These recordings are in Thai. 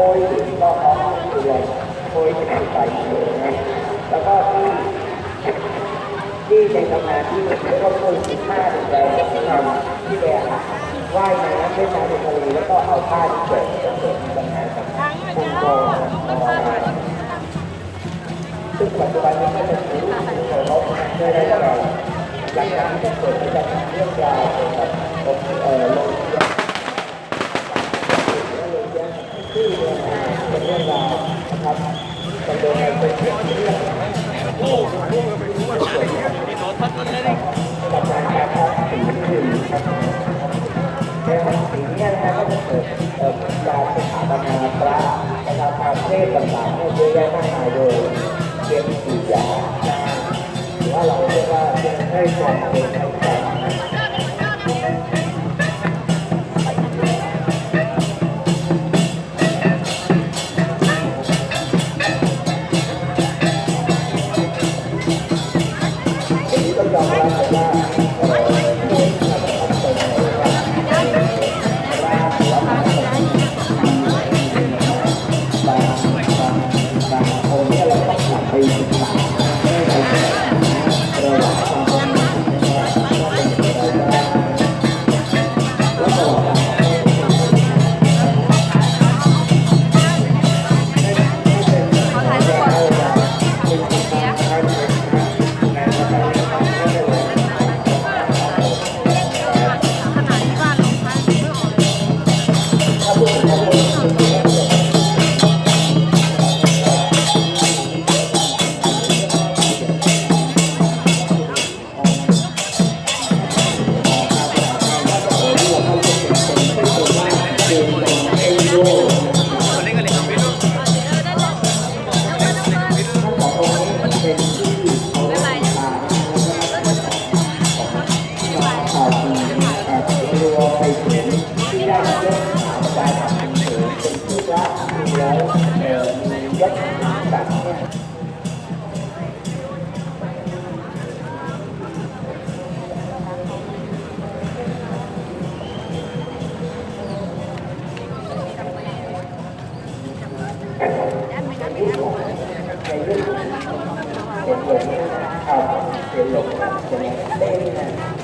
โพยที่ก็ของเดือนโพยที่ใส่เดือนนะแล้วก็ที่ที่ในตำนานที่เรียกว่าโพยสิบห้าถึงแล้วที่ทำที่แบกว่ายน้ำเล่นน้ำในทะเลแล้วก็เอาผ้าที่เกิดจะเกิดมีปัญหากับคุณโกซึ่งปัจจุบันนี้ก็จะถือว่าเราไม่ได้เราหลังจากที่เกิดมีปัญหาเรื่องราวเกี่ยวกับเอ่อ ในสิ่งนี้นะครับก็จะเกิดเอ่อการาปนาพระนะครับทางเทศต่างๆเนี่ยเยอะแยะมากมายโดยเพียงสี่อย่ารือว่าเราเรียกว่าให้ความเป็น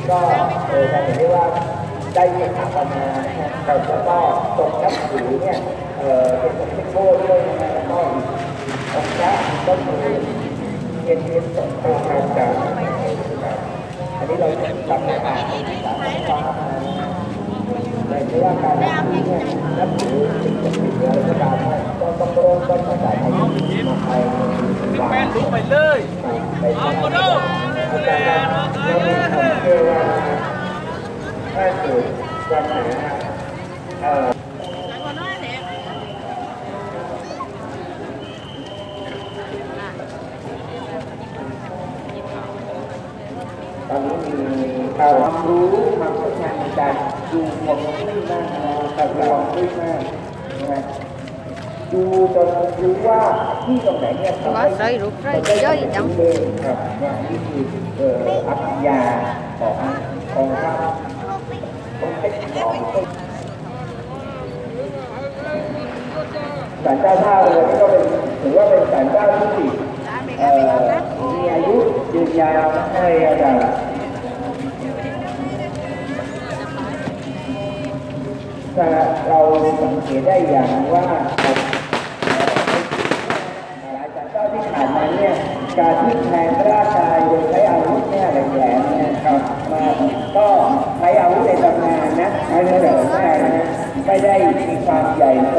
ก็เออจะเห็นได้ว่า ได้สถาปนานะครับแล้วก็ตรงนับถือเนี่ยเออเป็นของเทคโนด้วยนะแล้วก็องค์พระก็คือเทียนเทียนสองโตอาจารย์อันนี้เราจำได้มาสามฟ้ามาในเรื่องการนับถือเนี่ยนับถือสิ่งศักดิ์สิทธิ์อะไรก็ตามเนี่ยก็ต้องเริ่มต้นมาจากไทยมาไทยมาแม่นลุกไปเลยเอาโมโดอาจารย์ครับเรามี คำเชื่อว่าถ้เกิดวันไหนนะเอ่อตอนนี้มีความรู้ความเชี่ยวชาญในการดูฮวงจุ้ยมากนะครับดูฮวงจุ้ยมากนะดูจนรู้ว่าที่ตรงไหนเนี่ยทำให้ว่าใส่รูปใส่เยอะจังครับนี่คือเอ่ออัพยาของของพระ ของเป็นของศาลเจ้าท่าเรือนี่ก็เป็นถือว่าเป็นศาลเจ้าที่เอ่อมีอายุยืนยาวให้อาจารย์เราสังเกตได้อย่างว่าหลายจากเจ้าที่ผ่านมาเนี่ยการที่แทนร่างกาชอาวุธเนี่ยแหลมๆเนี่ยครับมา ก็ใช้อาวุธในตำนานนะใช้เฉลิมแม่นะไม่ได้มีความใหญ่โต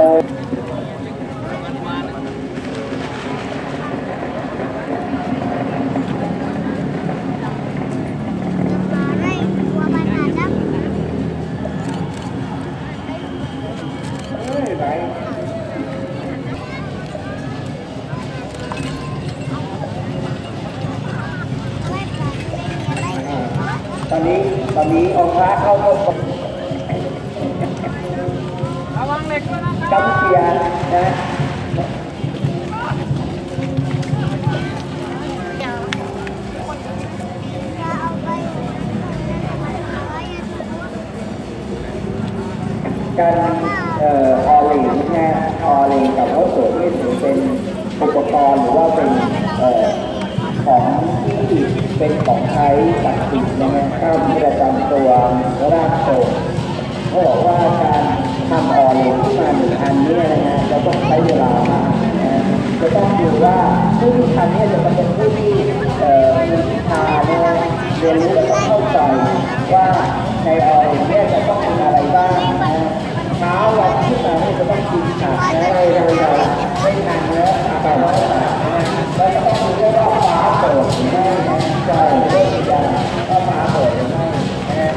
ตอนนี้องค์พระเข้าพบ ทำออเลนขึ้นมาหนึ่งอันนี้นะฮะจะต้องใช้เวลามากนะจะต้องดูว่าผู้ที่ทำเนี่ยจะเป็นผู้ที่เอ่อมีวิชาเนี่ยเรียนรู้และต้องเข้าใจว่าในออเลนเนี่ยจะต้องมีอะไรบ้างนะเช้าวันที่มาเนี่ยจะต้องกินผักนะอะไรเราไม่ทานเนื้ออาหารต่างๆนแล้วก็ต้องดูด้วยว่าฟ้าเปิดหรือไม่นะใช่เรื่องอย่างว่าฟ้าเปิดหรือไม่นะ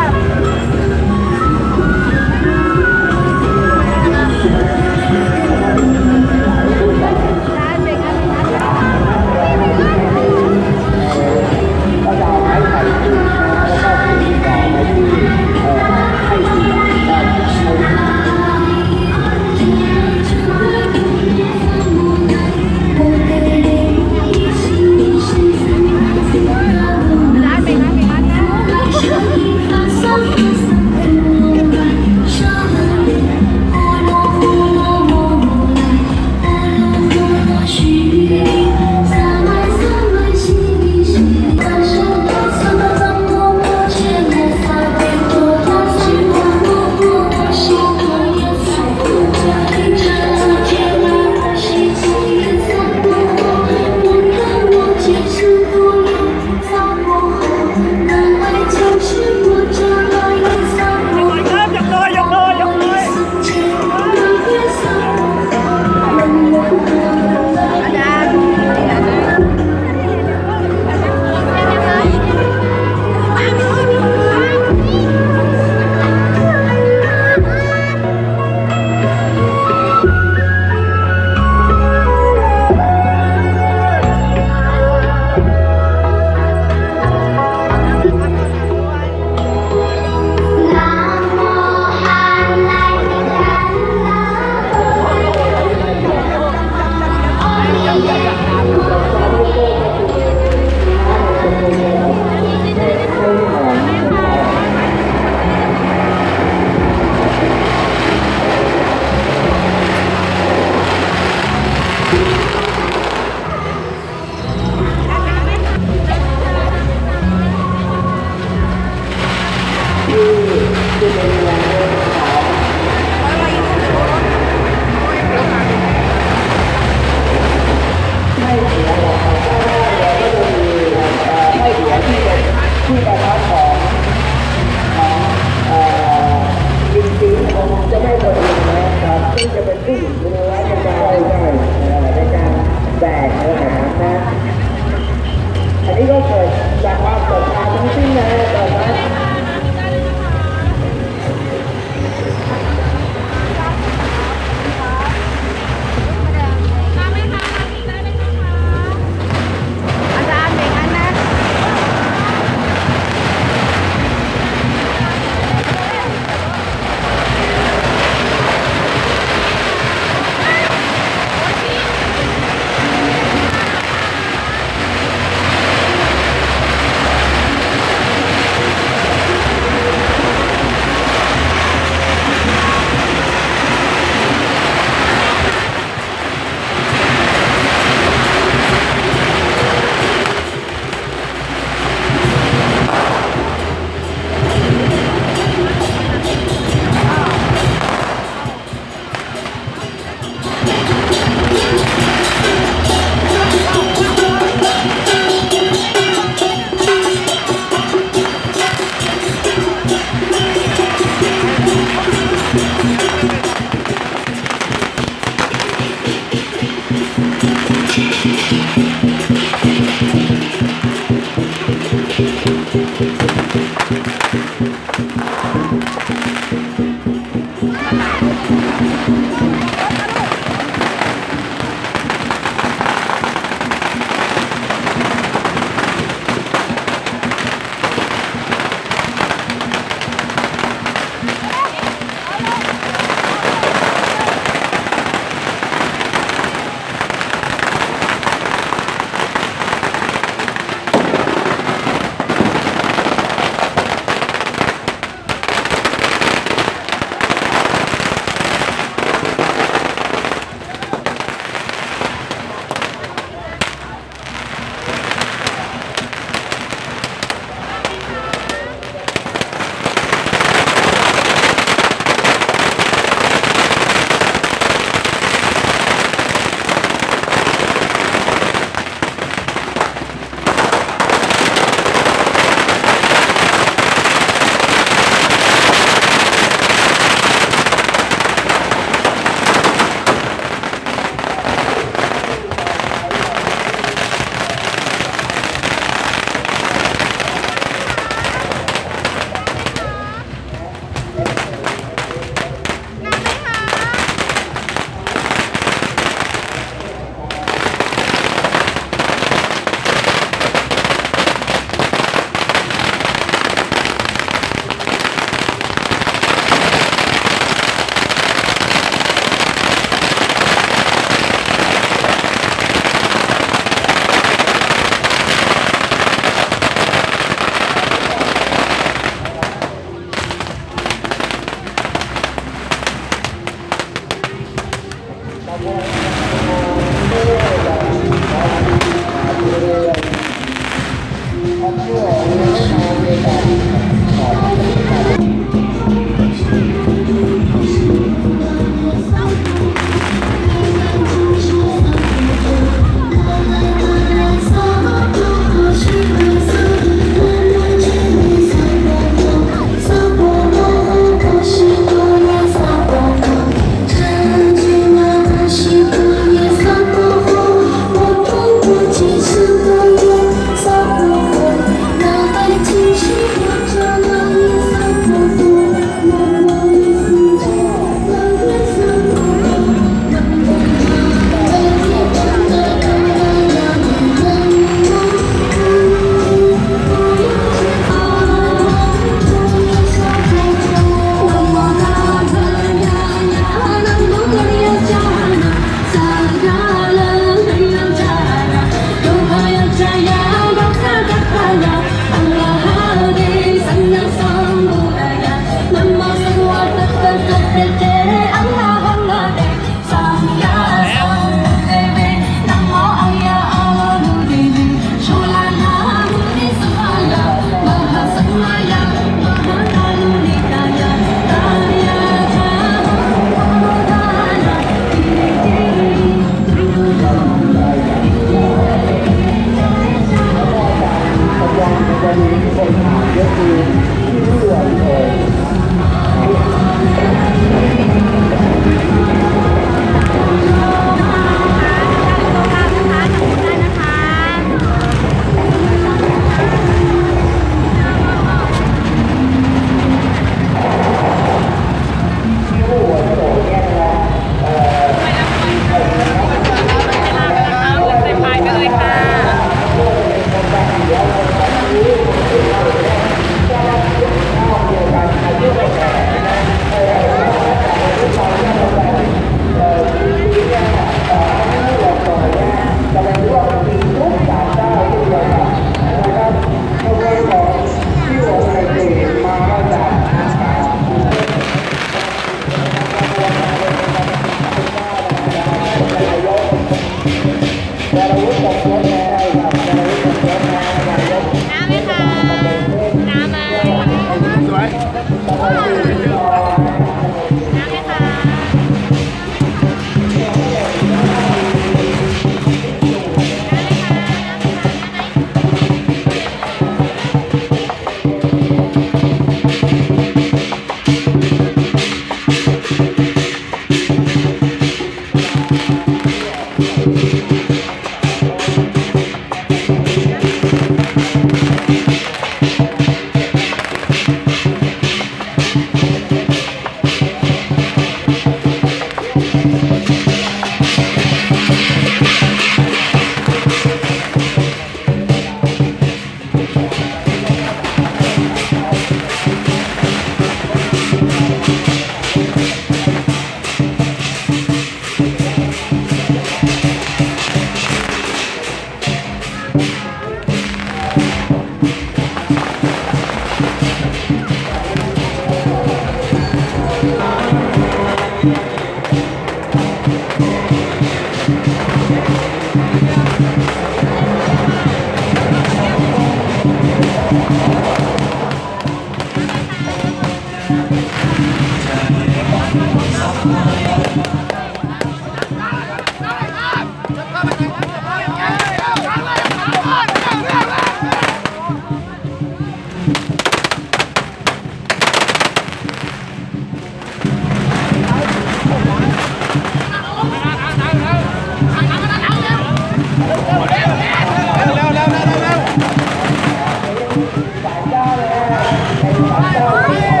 เ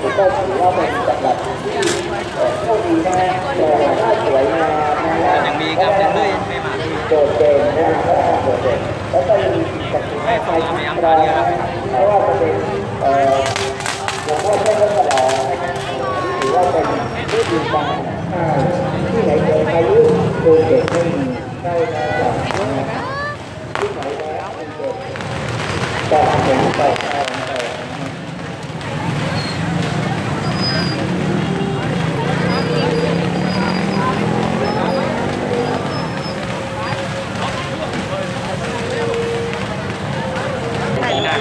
ถือว่าเป็นจังหวัดที่โชคดีนะแต่ถ้าสวยงามนะยังมีครับยังเลยไม่มาโดดเด่นนะครับโดดเด่นแล้วก็ยังมีสิ่งศักดิ์สิทธิ์มากมายที่รองนะว่าจะเป็นเอ่อหลวงพ่อเจ้าพระสลองนะครับอันนี้ถือว่าเป็นที่ดีการที่ไหนเจอพายุโดดเด่นไม่มีใช่นะครับที่ไหนแล้วเป็นเด่นแต่เห็นแต่แต่แต่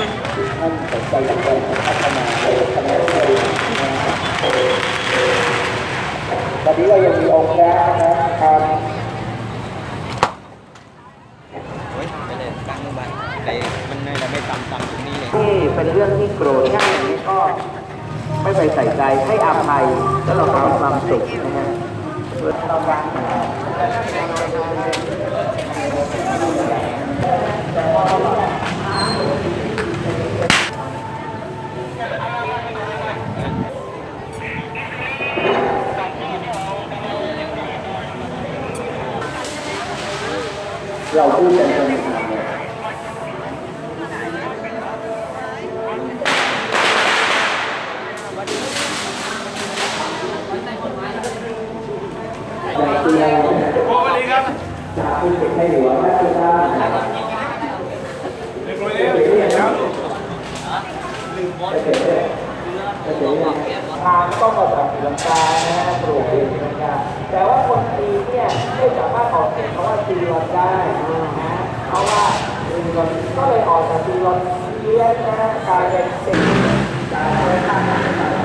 ท่านสนใจอยากจะพัฒนาคณะเรียนตอนนี้เรายังมีโอ งแล้วนะครับ โอ้ยไปเลยตั้งมือบันแต่มันเลยไม่ตำตำตรงนี้เลย ที่เป็นเรื่องที่โกรธง่ายนี้ก็ไม่ไปใส่ใจให้อภัยแล้วเราก็มีความสุขนะฮะเราวาง เราพูดกันจนผ่านเลยอยากเรียนสวัสดีครับจากคุณเด็กให้หัวงและทุกท่าน เด็กคนนี้เด็กครับ ทางต้องมาจากศรีลังกานะฮะปลูกที่ศรีลังกาแต่ว่าคนจีนเนี่ยไม่สามารถออกเสียงคำว่า ซีรอนได้นะเพราะว่าซีรอนก็เลยออกจากซีรอนเลียนนะกลายเป็นสิ่งการเดินทาง